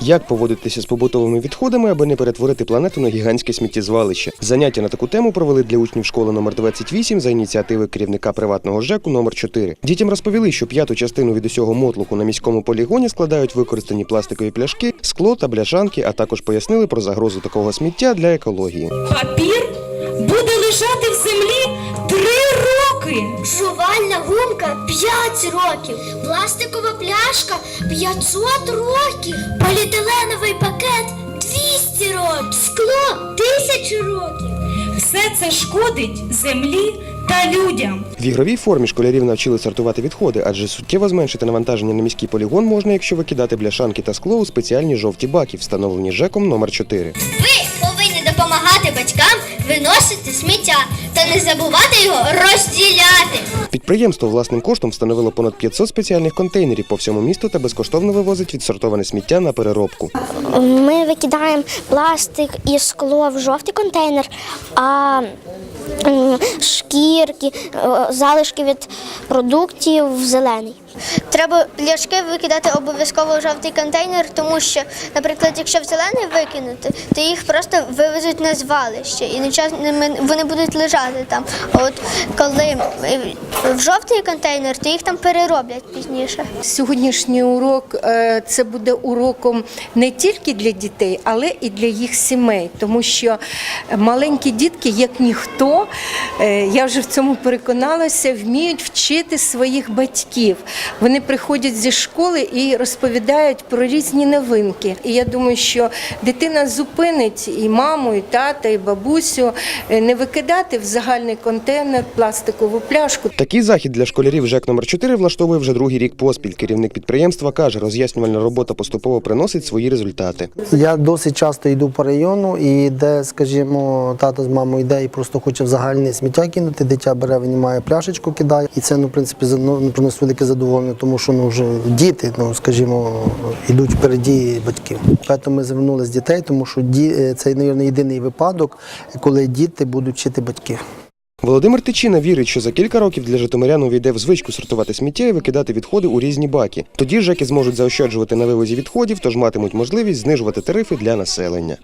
Як поводитися з побутовими відходами, аби не перетворити планету на гігантське сміттєзвалище? Заняття на таку тему провели для учнів школи номер 28 за ініціативи керівника приватного ЖЕКу номер 4 Дітям розповіли, що п'яту частину від усього мотлуху на міському полігоні складають використані пластикові пляшки, скло та бляшанки, а також пояснили про загрозу такого сміття для екології. Папір буде лежати в землі три роки. Жувальна гумка 5 років, пластикова пляшка 500 років, поліетиленовий пакет 200 років, скло 1000 років. Все це шкодить землі та людям. В ігровій формі школярів навчили сортувати відходи, адже суттєво зменшити навантаження на міський полігон можна, якщо викидати бляшанки та скло у спеціальні жовті баки, встановлені ЖЕКом номер 4 Ви повинні допомагати батькам виносити сміття та не забувати його розділяти. Підприємство власним коштом встановило понад 500 спеціальних контейнерів по всьому місту та безкоштовно вивозить відсортоване сміття на переробку. Ми викидаємо пластик і скло в жовтий контейнер, а шкірки, залишки від продуктів в зелений. Треба пляшки викидати обов'язково в жовтий контейнер, тому що, наприклад, якщо в зелений викинути, то їх просто вивезуть на звалище і вони будуть лежати там. А от коли в жовтий контейнер, то їх там перероблять пізніше. Сьогоднішній урок е, це буде уроком не тільки для дітей, але і для їх сімей, тому що маленькі дітки, як ніхто, е, я вже в цьому переконалася, вміють вчити своїх батьків. Вони приходять зі школи і розповідають про різні новинки. І я думаю, що дитина зупинить і маму, і тата, і бабусю е, не викидати в загальний контейнер пластикову пляшку. Такий захід для школярів ЖЕК номер 4 влаштовує вже другий рік поспіль. Керівник підприємства каже, роз'яснювальна робота поступово приносить свої результати. Я досить часто йду по району, і де, скажімо, тато з мамою йде і просто хоче в загальне сміття кинути. Дитя бере, винімає пляшечку, кидає. І це ну, в принципі ну, приносить велике задоволення, тому що ну, вже діти, ну скажімо, йдуть впереді батьків. Тому ми звернули з дітей, тому що ді, е, це, мабуть, єдиний випадок, коли діти будуть вчити батьків. Володимир Тичина вірить, що за кілька років для житомирян увійде в звичку сортувати сміття і викидати відходи у різні баки. Тоді ЖЕКи зможуть заощаджувати на вивозі відходів, тож матимуть можливість знижувати тарифи для населення.